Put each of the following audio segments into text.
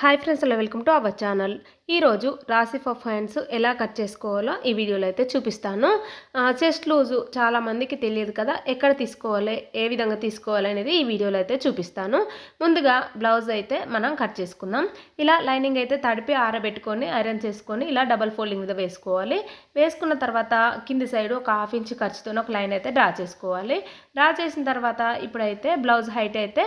Hi friends అలా welcome to our channel. ఈరోజు రాశి ఫర్ ఫైన్స్ ఎలా కట్ చేసుకోవాలో ఈ వీడియోలో అయితే చూపిస్తాను. చెస్ట్ లూజు చాలామందికి తెలియదు కదా ఎక్కడ తీసుకోవాలి ఏ విధంగా తీసుకోవాలి అనేది ఈ వీడియోలో అయితే చూపిస్తాను. ముందుగా బ్లౌజ్ అయితే మనం కట్ చేసుకుందాం. ఇలా లైనింగ్ అయితే తడిపి ఆరబెట్టుకొని ఐరన్ చేసుకొని ఇలా డబల్ ఫోల్డింగ్ మీద వేసుకోవాలి. వేసుకున్న తర్వాత కింది సైడ్ ఒక హాఫ్ ఇంచ్ ఖర్చుతో ఒక లైన్ అయితే డ్రా చేసుకోవాలి. డ్రా చేసిన తర్వాత ఇప్పుడైతే బ్లౌజ్ హైట్ అయితే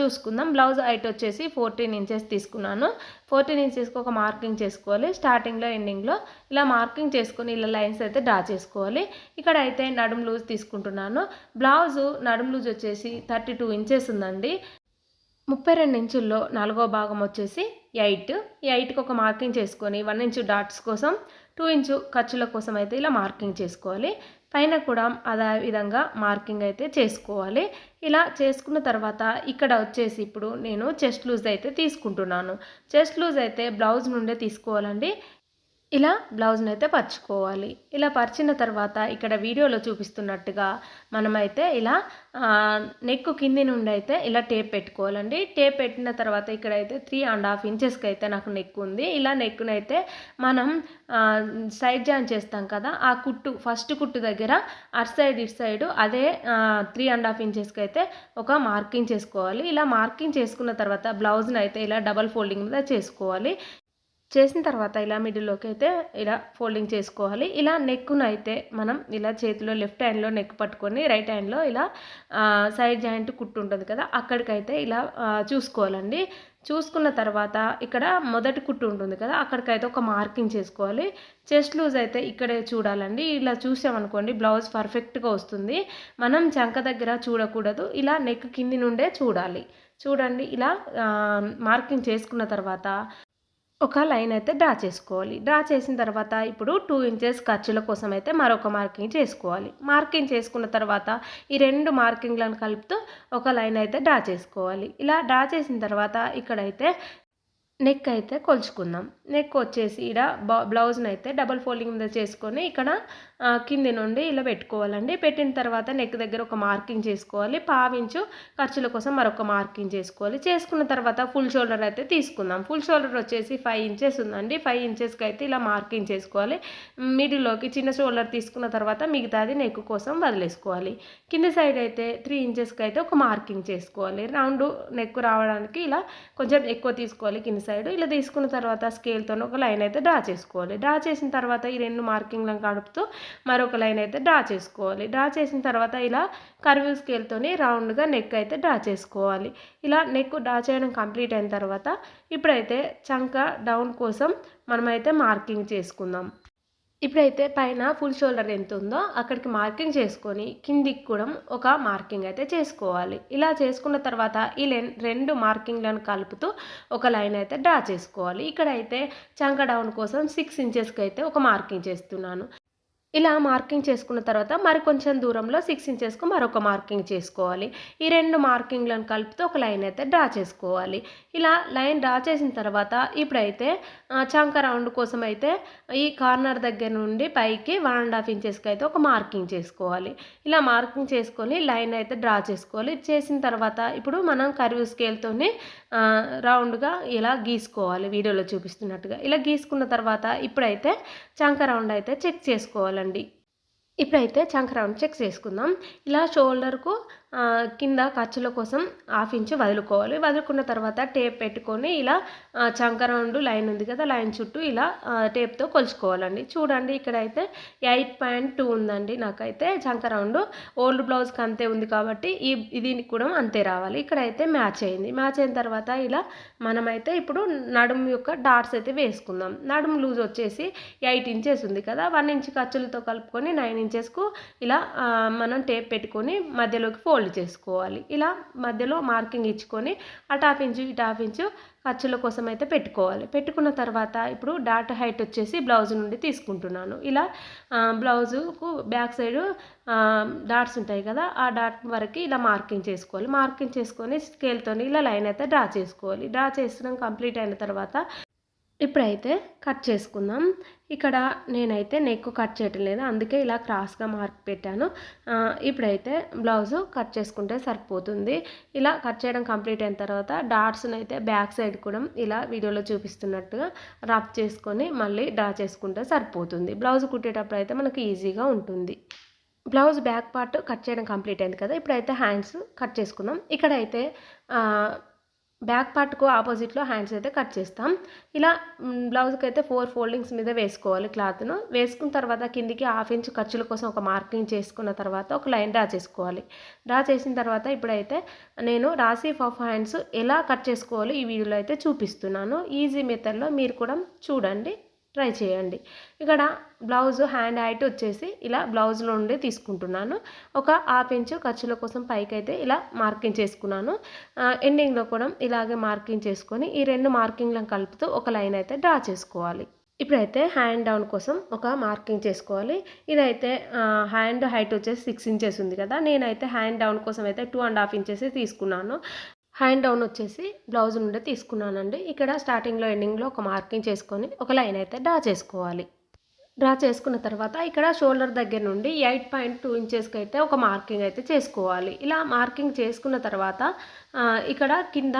చూసుకుందాం. బ్లౌజ్ హైట్ వచ్చేసి ఫోర్టీన్ ఇంచెస్ తీసుకున్నాను. ఫోర్టీన్ ఇంచెస్కి ఒక మార్కింగ్ చేసుకోవాలి. స్టార్టింగ్లో ఎండింగ్లో ఇలా మార్కింగ్ చేసుకొని ఇలా లైన్స్ అయితే డ్రా చేసుకోవాలి. ఇక్కడ అయితే నడుము లూజ్ తీసుకుంటున్నాను. బ్లౌజు నడుము లూజ్ వచ్చేసి థర్టీ టూ ఇంచెస్ ఉందండి. ముప్పై రెండు ఇంచుల్లో నాలుగో భాగం వచ్చేసి ఎయిట్. ఈ ఎయిట్కి ఒక మార్కింగ్ చేసుకొని వన్ ఇంచు డాట్స్ కోసం టూ ఇంచు ఖర్చుల కోసం అయితే ఇలా మార్కింగ్ చేసుకోవాలి. పైన కూడా అదే విధంగా మార్కింగ్ అయితే చేసుకోవాలి. ఇలా చేసుకున్న తర్వాత ఇక్కడ వచ్చేసి ఇప్పుడు నేను చెస్ట్ లూజ్ అయితే తీసుకుంటున్నాను. చెస్ట్ లూజ్ అయితే బ్లౌజ్ నుండే తీసుకోవాలండి. ఇలా బ్లౌజ్ని అయితే పరుచుకోవాలి. ఇలా పరిచిన తర్వాత ఇక్కడ వీడియోలో చూపిస్తున్నట్టుగా మనమైతే ఇలా నెక్ కింది నుండి అయితే ఇలా టేప్ పెట్టుకోవాలండి. టేప్ పెట్టిన తర్వాత ఇక్కడైతే త్రీ అండ్ హాఫ్ ఇంచెస్కి అయితే నాకు నెక్ ఉంది. ఇలా నెక్ను అయితే మనం సైడ్ జాయిన్ చేస్తాం కదా ఆ కుట్టు ఫస్ట్ కుట్టు దగ్గర అటు సైడ్ ఇటు సైడ్ అదే త్రీ అండ్ హాఫ్ ఇంచెస్కి అయితే ఒక మార్కింగ్ చేసుకోవాలి. ఇలా మార్కింగ్ చేసుకున్న తర్వాత బ్లౌజ్ని అయితే ఇలా డబల్ ఫోల్డింగ్ మీద చేసుకోవాలి. చేసిన తర్వాత ఇలా మిడిల్లోకి అయితే ఇలా ఫోల్డింగ్ చేసుకోవాలి. ఇలా నెక్కును అయితే మనం ఇలా చేతిలో లెఫ్ట్ హ్యాండ్లో నెక్ పట్టుకొని రైట్ హ్యాండ్లో ఇలా సైడ్ జాయింట్ కుట్టు ఉంటుంది కదా అక్కడికైతే ఇలా చూసుకోవాలండి. చూసుకున్న తర్వాత ఇక్కడ మొదటి కుట్టు ఉంటుంది కదా అక్కడికైతే ఒక మార్కింగ్ చేసుకోవాలి. చెస్ట్ లూజ్ అయితే ఇక్కడే చూడాలండి. ఇలా చూసామనుకోండి బ్లౌజ్ పర్ఫెక్ట్గా వస్తుంది. మనం చంక దగ్గర చూడకూడదు. ఇలా నెక్ కింది నుండే చూడాలి. చూడండి ఇలా మార్కింగ్ చేసుకున్న తర్వాత ఒక లైన్ అయితే డ్రా చేసుకోవాలి. డ్రా చేసిన తర్వాత ఇప్పుడు టూ ఇంచెస్ ఖర్చుల కోసం అయితే మరొక మార్కింగ్ చేసుకోవాలి. మార్కింగ్ చేసుకున్న తర్వాత ఈ రెండు మార్కింగ్లను కలుపుతూ ఒక లైన్ అయితే డ్రా చేసుకోవాలి. ఇలా డ్రా చేసిన తర్వాత ఇక్కడైతే నెక్ అయితే కొలుచుకుందాం. నెక్ వచ్చేసి ఇక్కడ బ్లౌజ్ని అయితే డబల్ ఫోల్డింగ్ మీద చేసుకొని ఇక్కడ కింది నుండి ఇలా పెట్టుకోవాలండి. పెట్టిన తర్వాత నెక్ దగ్గర ఒక మార్కింగ్ చేసుకోవాలి. పావించు ఖర్చుల కోసం మరొక మార్కింగ్ చేసుకోవాలి. చేసుకున్న తర్వాత ఫుల్ షోల్డర్ అయితే తీసుకుందాం. ఫుల్ షోల్డర్ వచ్చేసి ఫైవ్ ఇంచెస్ ఉందండి. ఫైవ్ ఇంచెస్కి అయితే ఇలా మార్కింగ్ చేసుకోవాలి. మిడిల్లోకి చిన్న షోల్డర్ తీసుకున్న తర్వాత మిగతాది నెక్ కోసం వదిలేసుకోవాలి. కింది సైడ్ అయితే త్రీ ఇంచెస్కి అయితే ఒక మార్కింగ్ చేసుకోవాలి. రౌండ్ నెక్ రావడానికి ఇలా కొంచెం ఎక్కువ తీసుకోవాలి. కింది సైడ్ ఇలా తీసుకున్న తర్వాత స్కేల్తో ఒక లైన్ అయితే డ్రా చేసుకోవాలి. డ్రా చేసిన తర్వాత ఈ రెండు మార్కింగ్లను కడుపుతూ మరొక లైన్ అయితే డ్రా చేసుకోవాలి. డ్రా చేసిన తర్వాత ఇలా కర్వ్యూ స్కేల్తోని రౌండ్గా నెక్ అయితే డ్రా చేసుకోవాలి. ఇలా నెక్ డ్రా చేయడం కంప్లీట్ అయిన తర్వాత ఇప్పుడైతే చంక డౌన్ కోసం మనమైతే మార్కింగ్ చేసుకుందాం. ఇప్పుడైతే పైన ఫుల్ షోల్డర్ ఎంత ఉందో అక్కడికి మార్కింగ్ చేసుకొని కిందికి కూడా ఒక మార్కింగ్ అయితే చేసుకోవాలి. ఇలా చేసుకున్న తర్వాత ఈ లెన్ రెండు మార్కింగ్లను కలుపుతూ ఒక లైన్ అయితే డ్రా చేసుకోవాలి. ఇక్కడైతే చంక డౌన్ కోసం సిక్స్ ఇంచెస్కి అయితే ఒక మార్కింగ్ చేస్తున్నాను. ఇలా మార్కింగ్ చేసుకున్న తర్వాత మరి కొంచెం దూరంలో సిక్స్ ఇంచెస్కు మరొక మార్కింగ్ చేసుకోవాలి. ఈ రెండు మార్కింగ్లను కలుపుతూ ఒక లైన్ అయితే డ్రా చేసుకోవాలి. ఇలా లైన్ డ్రా చేసిన తర్వాత ఇప్పుడైతే చంక రౌండ్ కోసం అయితే ఈ కార్నర్ దగ్గర నుండి పైకి వన్ అండ్ హాఫ్ ఇంచెస్కి అయితే ఒక మార్కింగ్ చేసుకోవాలి. ఇలా మార్కింగ్ చేసుకొని లైన్ అయితే డ్రా చేసుకోవాలి. చేసిన తర్వాత ఇప్పుడు మనం కర్వ్ స్కేల్తోని రౌండ్గా ఇలా గీసుకోవాలి వీడియోలో చూపిస్తున్నట్టుగా. ఇలా గీసుకున్న తర్వాత ఇప్పుడైతే చంక రౌండ్ అయితే చెక్ చేసుకోవాలండి. ఇప్పుడైతే చంక రౌండ్ చెక్ చేసుకుందాం ఇలా షోల్డర్కు కింద ఖర్చుల కోసం హాఫ్ ఇంచు వదులుకోవాలి. వదులుకున్న తర్వాత టేప్ పెట్టుకొని ఇలా చంక రౌండ్ లైన్ ఉంది కదా లైన్ చుట్టూ ఇలా టేప్తో కొలుచుకోవాలండి. చూడండి ఇక్కడైతే ఎయిట్ పాయింట్ టూ ఉందండి నాకైతే. చంక రౌండ్ ఓల్డ్ బ్లౌజ్కి అంతే ఉంది కాబట్టి ఈ దీనికి కూడా అంతే రావాలి. ఇక్కడైతే మ్యాచ్ అయింది. మ్యాచ్ అయిన తర్వాత ఇలా మనమైతే ఇప్పుడు నడుము యొక్క డాట్స్ అయితే వేసుకుందాం. నడుము లూజ్ వచ్చేసి ఎయిట్ ఇంచెస్ ఉంది కదా వన్ ఇంచ్ ఖర్చులతో కలుపుకొని నైన్ ఇంచెస్కు ఇలా మనం టేప్ పెట్టుకొని మధ్యలోకి ఫోల్డ్ చేసుకోవాలి. ఇలా మధ్యలో మార్కింగ్ ఇచ్చుకొని అటు హాఫ్ ఇంచు ఇటు హాఫ్ ఇంచు ఖర్చుల కోసం అయితే పెట్టుకోవాలి. పెట్టుకున్న తర్వాత ఇప్పుడు డాట్ హైట్ వచ్చేసి బ్లౌజ్ నుండి తీసుకుంటున్నాను. ఇలా బ్లౌజుకు బ్యాక్ సైడ్ డాట్స్ ఉంటాయి కదా ఆ డాట్ వరకు ఇలా మార్కింగ్ చేసుకోవాలి. మార్కింగ్ చేసుకొని స్కేల్తో ఇలా లైన్ అయితే డ్రా చేసుకోవాలి. డ్రా చేసిన కంప్లీట్ అయిన తర్వాత ఇప్పుడైతే కట్ చేసుకుందాం. ఇక్కడ నేనైతే నెక్ కట్ చేయటం లేదు. అందుకే ఇలా క్రాస్గా మార్క్ పెట్టాను. ఇప్పుడైతే బ్లౌజు కట్ చేసుకుంటే సరిపోతుంది. ఇలా కట్ చేయడం కంప్లీట్ అయిన తర్వాత డాట్స్ని అయితే బ్యాక్ సైడ్ కూడా ఇలా వీడియోలో చూపిస్తున్నట్టుగా రబ్ చేసుకొని మళ్ళీ డ్రా చేసుకుంటే సరిపోతుంది. బ్లౌజ్ కుట్టేటప్పుడు అయితే మనకు ఈజీగా ఉంటుంది. బ్లౌజ్ బ్యాక్ పార్ట్ కట్ చేయడం కంప్లీట్ అయింది కదా. ఇప్పుడైతే హ్యాండ్స్ కట్ చేసుకుందాం. ఇక్కడైతే బ్యాక్ పార్ట్కు ఆపోజిట్లో హ్యాండ్స్ అయితే కట్ చేస్తాం. ఇలా బ్లౌజ్కి అయితే ఫోర్ ఫోల్డింగ్స్ మీద వేసుకోవాలి క్లాత్ను. వేసుకున్న తర్వాత కిందికి హాఫ్ ఇంచ్ ఖర్చుల కోసం ఒక మార్కింగ్ చేసుకున్న తర్వాత ఒక లైన్ డ్రా చేసుకోవాలి. డ్రా చేసిన తర్వాత ఇప్పుడైతే నేను రాసి ఆఫ్ హ్యాండ్స్ ఎలా కట్ చేసుకోవాలో ఈ వీడియోలో అయితే చూపిస్తున్నాను. ఈజీ మెథడ్లో మీరు కూడా చూడండి. ట్రై చేయండి. ఇక్కడ బ్లౌజ్ హ్యాండ్ హైట్ వచ్చేసి ఇలా బ్లౌజ్లో నుండి తీసుకుంటున్నాను. ఒక హాఫ్ ఇంచు ఖర్చుల కోసం పైకి అయితే ఇలా మార్కింగ్ చేసుకున్నాను. ఎండింగ్లో కూడా ఇలాగే మార్కింగ్ చేసుకొని ఈ రెండు మార్కింగ్లను కలుపుతూ ఒక లైన్ అయితే డ్రా చేసుకోవాలి. ఇప్పుడైతే హ్యాండ్ డౌన్ కోసం ఒక మార్కింగ్ చేసుకోవాలి. ఇదైతే హ్యాండ్ హైట్ వచ్చేసి సిక్స్ ఇంచెస్ ఉంది కదా నేనైతే హ్యాండ్ డౌన్ కోసం అయితే టూ అండ్ హాఫ్ ఇంచెస్ తీసుకున్నాను. హ్యాండ్ డౌన్ వచ్చేసి బ్లౌజ్ నుండి తీసుకున్నానండి. ఇక్కడ స్టార్టింగ్లో ఎండింగ్లో ఒక మార్కింగ్ చేసుకొని ఒక లైన్ అయితే డ్రా చేసుకోవాలి. డ్రా చేసుకున్న తర్వాత ఇక్కడ షోల్డర్ దగ్గర నుండి ఎయిట్ పాయింట్ టూ ఇంచెస్కి అయితే ఒక మార్కింగ్ అయితే చేసుకోవాలి. ఇలా మార్కింగ్ చేసుకున్న తర్వాత ఇక్కడ కింద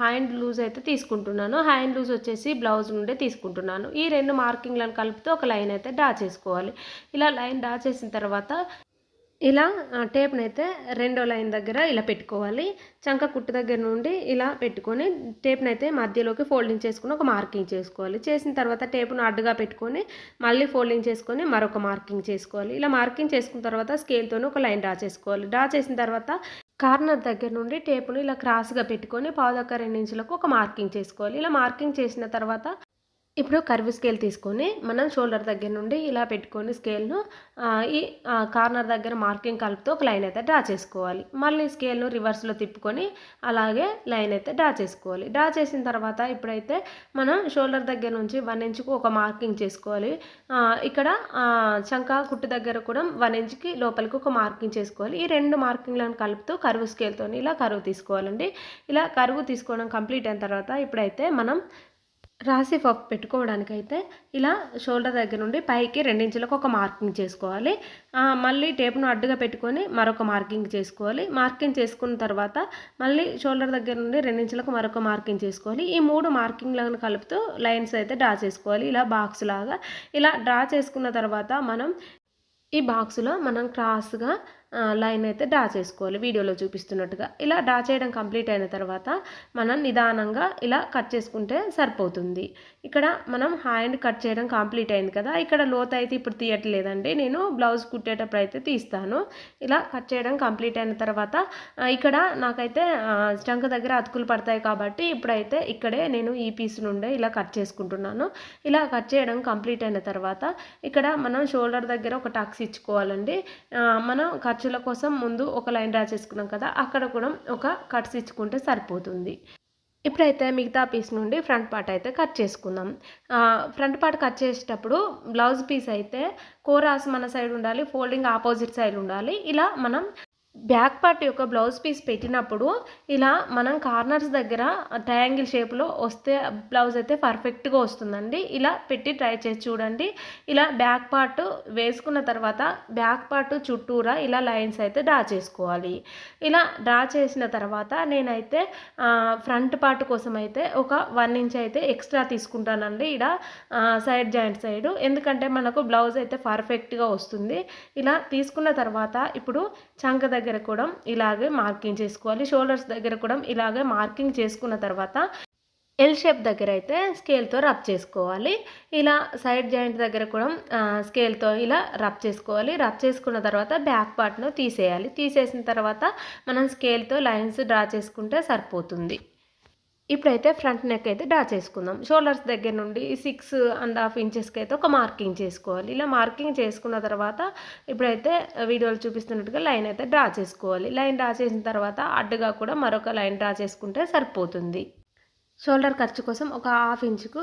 హ్యాండ్ లూజ్ అయితే తీసుకుంటున్నాను. హ్యాండ్ లూజ్ వచ్చేసి బ్లౌజ్ నుండే తీసుకుంటున్నాను. ఈ రెండు మార్కింగ్లను కలుపుతూ ఒక లైన్ అయితే డ్రా చేసుకోవాలి. ఇలా లైన్ డ్రా చేసిన తర్వాత ఇలా టేప్ని అయితే రెండో లైన్ దగ్గర ఇలా పెట్టుకోవాలి. చంక కుట్టు దగ్గర నుండి ఇలా పెట్టుకొని టేప్ని అయితే మధ్యలోకి ఫోల్డింగ్ చేసుకుని ఒక మార్కింగ్ చేసుకోవాలి. చేసిన తర్వాత టేప్ను అడ్డుగా పెట్టుకొని మళ్ళీ ఫోల్డింగ్ చేసుకొని మరొక మార్కింగ్ చేసుకోవాలి. ఇలా మార్కింగ్ చేసుకున్న తర్వాత స్కేల్తో ఒక లైన్ డ్రా చేసుకోవాలి. డ్రా చేసిన తర్వాత కార్నర్ దగ్గర నుండి టేపును ఇలా క్రాస్గా పెట్టుకొని పావుదక్క రెండు ఇంచులకు ఒక మార్కింగ్ చేసుకోవాలి. ఇలా మార్కింగ్ చేసిన తర్వాత ఇప్పుడు కర్వ్ స్కేల్ తీసుకొని మనం షోల్డర్ దగ్గర నుండి ఇలా పెట్టుకొని స్కేల్ను ఈ కార్నర్ దగ్గర మార్కింగ్ కలుపుతూ ఒక లైన్ అయితే డ్రా చేసుకోవాలి. మళ్ళీ స్కేల్ను రివర్స్లో తిప్పుకొని అలాగే లైన్ అయితే డ్రా చేసుకోవాలి. డ్రా చేసిన తర్వాత ఇప్పుడైతే మనం షోల్డర్ దగ్గర నుంచి వన్ ఇంచ్కు ఒక మార్కింగ్ చేసుకోవాలి. ఇక్కడ ఆ, చంక కుట్టు దగ్గర కూడా వన్ ఇంచ్కి లోపలికి ఒక మార్కింగ్ చేసుకోవాలి. ఈ రెండు మార్కింగ్లను కలుపుతూ కరువు స్కేల్తో ఇలా కరువు తీసుకోవాలండి. ఇలా కరువు తీసుకోవడం కంప్లీట్ అయిన తర్వాత ఇప్పుడైతే మనం రాసి పఫ్ పెట్టుకోవడానికైతే ఇలా షోల్డర్ దగ్గర నుండి పైకి రెండించులకు ఒక మార్కింగ్ చేసుకోవాలి. మళ్ళీ టేప్ను అడ్డుగా పెట్టుకొని మరొక మార్కింగ్ చేసుకోవాలి. మార్కింగ్ చేసుకున్న తర్వాత మళ్ళీ షోల్డర్ దగ్గర నుండి రెండించులకు మరొక మార్కింగ్ చేసుకోవాలి. ఈ మూడు మార్కింగ్లను కలుపుతూ లైన్స్ అయితే డ్రా చేసుకోవాలి. ఇలా బాక్స్ లాగా. ఇలా డ్రా చేసుకున్న తర్వాత మనం ఈ బాక్స్లో మనం క్రాస్గా లైన్ అయితే డ్రా చేసుకోవాలి వీడియోలో చూపిస్తున్నట్టుగా. ఇలా డ్రా చేయడం కంప్లీట్ అయిన తర్వాత మనం నిదానంగా ఇలా కట్ చేసుకుంటే సరిపోతుంది. ఇక్కడ మనం హ్యాండ్ కట్ చేయడం కంప్లీట్ అయింది కదా ఇక్కడ లోతు అయితే ఇప్పుడు తీయట్లేదండి. నేను బ్లౌజ్ కుట్టేటప్పుడు అయితే తీస్తాను. ఇలా కట్ చేయడం కంప్లీట్ అయిన తర్వాత ఇక్కడ నాకైతే ఆ, దగ్గర అతుకులు పడతాయి కాబట్టి ఇప్పుడైతే ఇక్కడే నేను ఈ పీస్ నుండే ఇలా కట్ చేసుకుంటున్నాను. ఇలా కట్ చేయడం కంప్లీట్ అయిన తర్వాత ఇక్కడ మనం షోల్డర్ దగ్గర ఒక టక్స్ ఇచ్చుకోవాలండి. మనం కట్ ఖర్చుల కోసం ముందు ఒక లైన్ డ్రా చేసుకున్నాం కదా అక్కడ కూడా ఒక కట్స్ ఇచ్చుకుంటే సరిపోతుంది. ఇప్పుడైతే మిగతా పీస్ నుండి ఫ్రంట్ పార్ట్ అయితే కట్ చేసుకుందాం. ఫ్రంట్ పార్ట్ కట్ చేసేటప్పుడు బ్లౌజ్ పీస్ అయితే కోరాస్ మన సైడ్ ఉండాలి ఫోల్డింగ్ ఆపోజిట్ సైడ్ ఉండాలి. ఇలా మనం బ్యాక్ పార్ట్ యొక్క బ్లౌజ్ పీస్ పెట్టినప్పుడు ఇలా మనం కార్నర్స్ దగ్గర ట్రయాంగిల్ షేప్లో వస్తే బ్లౌజ్ అయితే పర్ఫెక్ట్గా వస్తుందండి. ఇలా పెట్టి ట్రై చేసి చూడండి. ఇలా బ్యాక్ పార్ట్ వేసుకున్న తర్వాత బ్యాక్ పార్ట్ చుట్టూరా ఇలా లైన్స్ అయితే డ్రా చేసుకోవాలి. ఇలా డ్రా చేసిన తర్వాత నేనైతే ఫ్రంట్ పార్ట్ కోసం అయితే ఒక వన్ ఇంచ్ అయితే ఎక్స్ట్రా తీసుకుంటానండి ఇలా సైడ్ జాయింట్ సైడ్. ఎందుకంటే మనకు బ్లౌజ్ అయితే పర్ఫెక్ట్గా వస్తుంది. ఇలా తీసుకున్న తర్వాత ఇప్పుడు చంక దగ్గర దగ్గర కూడా ఇలాగే మార్కింగ్ చేసుకోవాలి. షోల్డర్స్ దగ్గర కూడా ఇలాగే మార్కింగ్ చేసుకున్న తర్వాత ఎల్ షేప్ దగ్గర అయితే స్కేల్తో రబ్ చేసుకోవాలి. ఇలా సైడ్ జాయింట్ దగ్గర కూడా స్కేల్తో ఇలా రబ్ చేసుకోవాలి. రబ్ చేసుకున్న తర్వాత బ్యాక్ పార్ట్ను తీసేయాలి. తీసేసిన తర్వాత మనం స్కేల్తో లైన్స్ డ్రా చేసుకుంటే సరిపోతుంది. ఇప్పుడైతే ఫ్రంట్ నెక్ అయితే డ్రా చేసుకుందాం. షోల్డర్స్ దగ్గర నుండి సిక్స్ అండ్ హాఫ్ ఇంచెస్కి అయితే ఒక మార్కింగ్ చేసుకోవాలి. ఇలా మార్కింగ్ చేసుకున్న తర్వాత ఇప్పుడైతే వీడియోలు చూపిస్తున్నట్టుగా లైన్ అయితే డ్రా చేసుకోవాలి. లైన్ డ్రా చేసిన తర్వాత అడ్డుగా కూడా మరొక లైన్ డ్రా చేసుకుంటే సరిపోతుంది. షోల్డర్ ఖర్చు కోసం ఒక హాఫ్ ఇంచుకు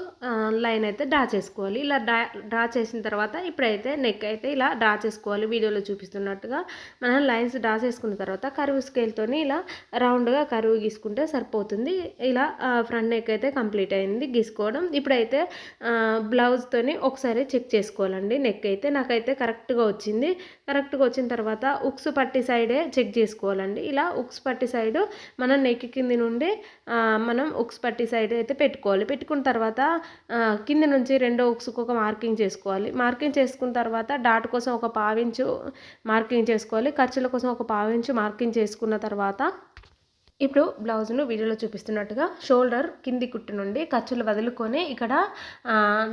లైన్ అయితే డ్రా చేసుకోవాలి. ఇలా డ్రా డ్రా చేసిన తర్వాత ఇప్పుడైతే నెక్ అయితే ఇలా డ్రా చేసుకోవాలి. వీడియోలో చూపిస్తున్నట్టుగా మనం లైన్స్ డ్రా చేసుకున్న తర్వాత కరువు స్కేల్తో ఇలా రౌండ్గా కరువు గీసుకుంటే సరిపోతుంది. ఇలా ఫ్రంట్ నెక్ అయితే కంప్లీట్ అయింది గీసుకోవడం. ఇప్పుడైతే బ్లౌజ్తో బ్లౌజ్తోని ఒకసారి చెక్ చేసుకోవాలండి. నెక్ అయితే నాకైతే కరెక్ట్గా వచ్చింది. కరెక్ట్గా వచ్చిన తర్వాత ఉక్స్ పట్టి సైడే చెక్ చేసుకోవాలండి. ఇలా ఉక్స్ పట్టి సైడు మనం నెక్ కింది నుండి మనం ఉక్స్ పట్టి సైడ్ అయితే పెట్టుకోవాలి. పెట్టుకున్న తర్వాత కింద నుంచి రెండో ఉక్స్కి ఒక మార్కింగ్ చేసుకోవాలి. మార్కింగ్ చేసుకున్న తర్వాత డాట్ కోసం ఒక పావించు మార్కింగ్ చేసుకోవాలి. ఖర్చుల కోసం ఒక పావించు మార్కింగ్ చేసుకున్న తర్వాత ఇప్పుడు బ్లౌజ్ను వీడియోలో చూపిస్తున్నట్టుగా షోల్డర్ కింది కుట్టు నుండి ఖర్చులు వదులుకొని ఇక్కడ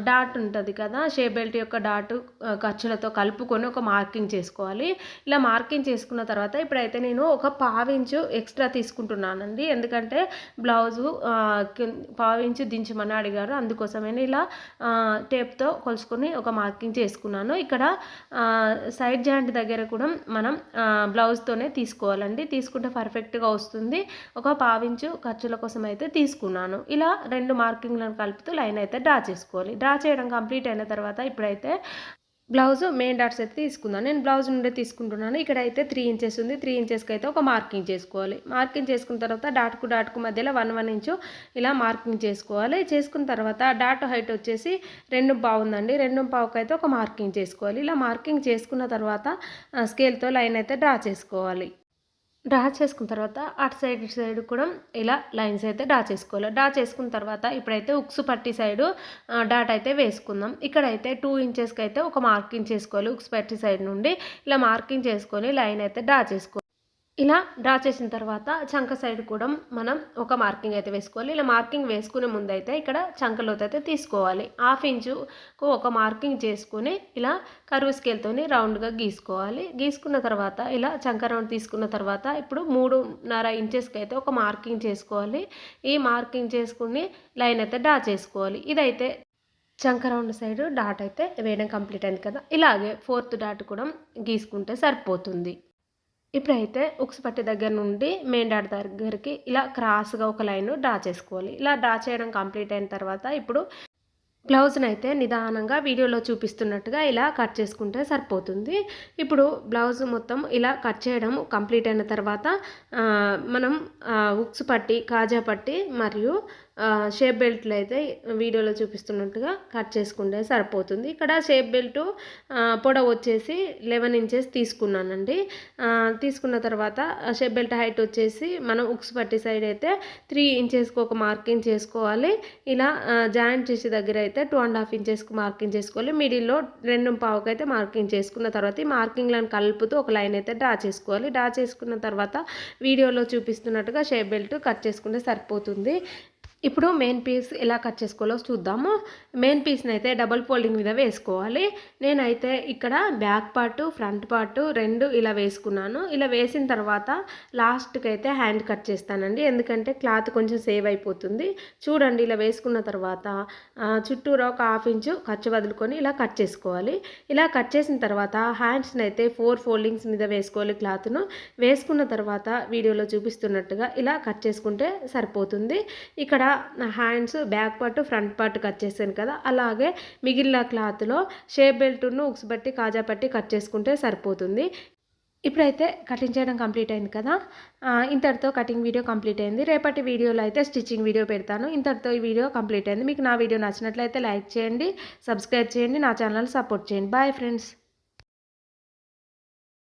డాట్ ఉంటుంది కదా షే బెల్ట్ యొక్క డాట్ ఖర్చులతో కలుపుకొని ఒక మార్కింగ్ చేసుకోవాలి. ఇలా మార్కింగ్ చేసుకున్న తర్వాత ఇప్పుడైతే నేను ఒక పావించు ఎక్స్ట్రా తీసుకుంటున్నానండి. ఎందుకంటే బ్లౌజు పావించు దించమని అడిగారు. అందుకోసమే ఇలా టేప్తో కొలుసుకొని ఒక మార్కింగ్ చేసుకున్నాను. ఇక్కడ సైడ్ జాయింట్ దగ్గర కూడా మనం బ్లౌజ్తోనే తీసుకోవాలండి. తీసుకుంటే పర్ఫెక్ట్గా వస్తుంది. ఒక పావించు ఖర్చుల కోసం అయితే తీసుకున్నాను. ఇలా రెండు మార్కింగ్లను కలుపుతూ లైన్ అయితే డ్రా చేసుకోవాలి. డ్రా చేయడం కంప్లీట్ అయిన తర్వాత ఇప్పుడైతే బ్లౌజ్ మెయిన్ డాట్స్ అయితే తీసుకుందాను నేను బ్లౌజ్ నుండే తీసుకుంటున్నాను. ఇక్కడ అయితే త్రీ ఇంచెస్ ఉంది. త్రీ ఇంచెస్కి అయితే ఒక మార్కింగ్ చేసుకోవాలి. మార్కింగ్ చేసుకున్న తర్వాత డాట్కు డాట్కు మధ్యలో వన్ వన్ ఇంచు ఇలా మార్కింగ్ చేసుకోవాలి. చేసుకున్న తర్వాత డాట్ హైట్ వచ్చేసి రెండు పావు ఉందండి. రెండు పావుకి అయితే ఒక మార్కింగ్ చేసుకోవాలి. ఇలా మార్కింగ్ చేసుకున్న తర్వాత స్కేల్తో లైన్ అయితే డ్రా చేసుకోవాలి. డ్రా చేసుకున్న తర్వాత అటు సైడ్ ఇటు సైడ్ కూడా ఇలా లైన్స్ అయితే డ్రా చేసుకోవాలి. డ్రా చేసుకున్న తర్వాత ఇప్పుడైతే ఉక్స్ పట్టి సైడు డాట్ అయితే వేసుకుందాం. ఇక్కడైతే టూ ఇంచెస్కి అయితే ఒక మార్కింగ్ చేసుకోవాలి. ఉక్స్ పట్టి సైడ్ నుండి ఇలా మార్కింగ్ చేసుకొని లైన్ అయితే డ్రా చేసుకోవాలి ఇలా డ్రా చేసిన తర్వాత చంక సైడ్ కూడా మనం ఒక మార్కింగ్ అయితే వేసుకోవాలి. ఇలా మార్కింగ్ వేసుకునే ముందు అయితే ఇక్కడ చంకలోతు అయితే తీసుకోవాలి. హాఫ్ ఇంచుకు ఒక మార్కింగ్ చేసుకుని ఇలా కరువు స్కేల్తోని రౌండ్గా గీసుకోవాలి. గీసుకున్న తర్వాత ఇలా చంక రౌండ్ తీసుకున్న తర్వాత ఇప్పుడు మూడున్నర ఇంచెస్కి అయితే ఒక మార్కింగ్ చేసుకోవాలి. ఈ మార్కింగ్ చేసుకుని లైన్ అయితే డ్రా చేసుకోవాలి. ఇదైతే చంక రౌండ్ సైడ్ డాట్ అయితే వేయడం కంప్లీట్ అయింది కదా. ఇలాగే ఫోర్త్ డాట్ కూడా గీసుకుంటే సరిపోతుంది. ఇప్పుడైతే ఉక్స్ పట్టి దగ్గర నుండి మెయిన్ డాట్ దగ్గరికి ఇలా క్రాస్గా ఒక లైన్ డ్రా చేసుకోవాలి. ఇలా డ్రా చేయడం కంప్లీట్ అయిన తర్వాత ఇప్పుడు బ్లౌజ్ని అయితే నిదానంగా వీడియోలో చూపిస్తున్నట్టుగా ఇలా కట్ చేసుకుంటే సరిపోతుంది. ఇప్పుడు బ్లౌజ్ మొత్తం ఇలా కట్ చేయడం కంప్లీట్ అయిన తర్వాత మనం ఉక్స్ పట్టి కాజా పట్టి మరియు షేప్ బెల్ట్లు అయితే వీడియోలో చూపిస్తున్నట్టుగా కట్ చేసుకుంటే సరిపోతుంది. ఇక్కడ షేప్ బెల్ట్ పొడవ పొడవు వచ్చేసి లెవెన్ ఇంచెస్ తీసుకున్నానండి. తీసుకున్న తర్వాత షేప్ బెల్ట్ హైట్ వచ్చేసి మనం ఉక్స్ పట్టి సైడ్ అయితే త్రీ ఇంచెస్కి ఒక మార్కింగ్ చేసుకోవాలి. ఇలా జాయింట్ చేసే దగ్గర అయితే టూ అండ్ హాఫ్ ఇంచెస్కి మార్కింగ్ చేసుకోవాలి. మిడిల్లో రెండు పావుకి అయితే మార్కింగ్ చేసుకున్న తర్వాత ఈ మార్కింగ్లను కలుపుతూ ఒక లైన్ అయితే డ్రా చేసుకోవాలి. డ్రా చేసుకున్న తర్వాత వీడియోలో చూపిస్తున్నట్టుగా షేప్ బెల్ట్ కట్ చేసుకుంటే సరిపోతుంది. ఇప్పుడు మెయిన్ పీస్ ఎలా కట్ చేసుకోవాలో చూద్దాము. మెయిన్ పీస్ని అయితే డబల్ ఫోల్డింగ్ మీద వేసుకోవాలి. నేనైతే ఇక్కడ బ్యాక్ పార్ట్ ఫ్రంట్ పార్ట్ రెండు ఇలా వేసుకున్నాను. ఇలా వేసిన తర్వాత లాస్ట్కి అయితే హ్యాండ్ కట్ చేస్తానండి. ఎందుకంటే క్లాత్ కొంచెం సేవ్ అయిపోతుంది. చూడండి ఇలా వేసుకున్న తర్వాత చుట్టూరా ఒక హాఫ్ ఇంచు ఖర్చు వదులుకొని ఇలా కట్ చేసుకోవాలి. ఇలా కట్ చేసిన తర్వాత హ్యాండ్స్ని అయితే ఫోర్ ఫోల్డింగ్స్ మీద వేసుకోవాలి క్లాత్ను వేసుకున్న తర్వాత వీడియోలో చూపిస్తున్నట్టుగా ఇలా కట్ చేసుకుంటే సరిపోతుంది. ఇక్కడ hands back part front part cut చేశాను కదా. అలాగే మిగిలిన క్లాత్లో షేప్ బెల్ట్ను ఉక్స్ బట్టి కాజా పట్టి కట్ చేసుకుంటే సరిపోతుంది. ఇప్పుడైతే కటింగ్ చేయడం కంప్లీట్ అయింది కదా. ఇంతటితో కటింగ్ వీడియో కంప్లీట్ అయింది. రేపటి వీడియోలో అయితే స్టిచ్చింగ్ వీడియో పెడతాను. ఇంతటితో ఈ వీడియో కంప్లీట్ అయింది. మీకు నా వీడియో నచ్చినట్లయితే లైక్ చేయండి సబ్స్క్రైబ్ చేయండి నా ఛానల్ సపోర్ట్ చేయండి. Bye friends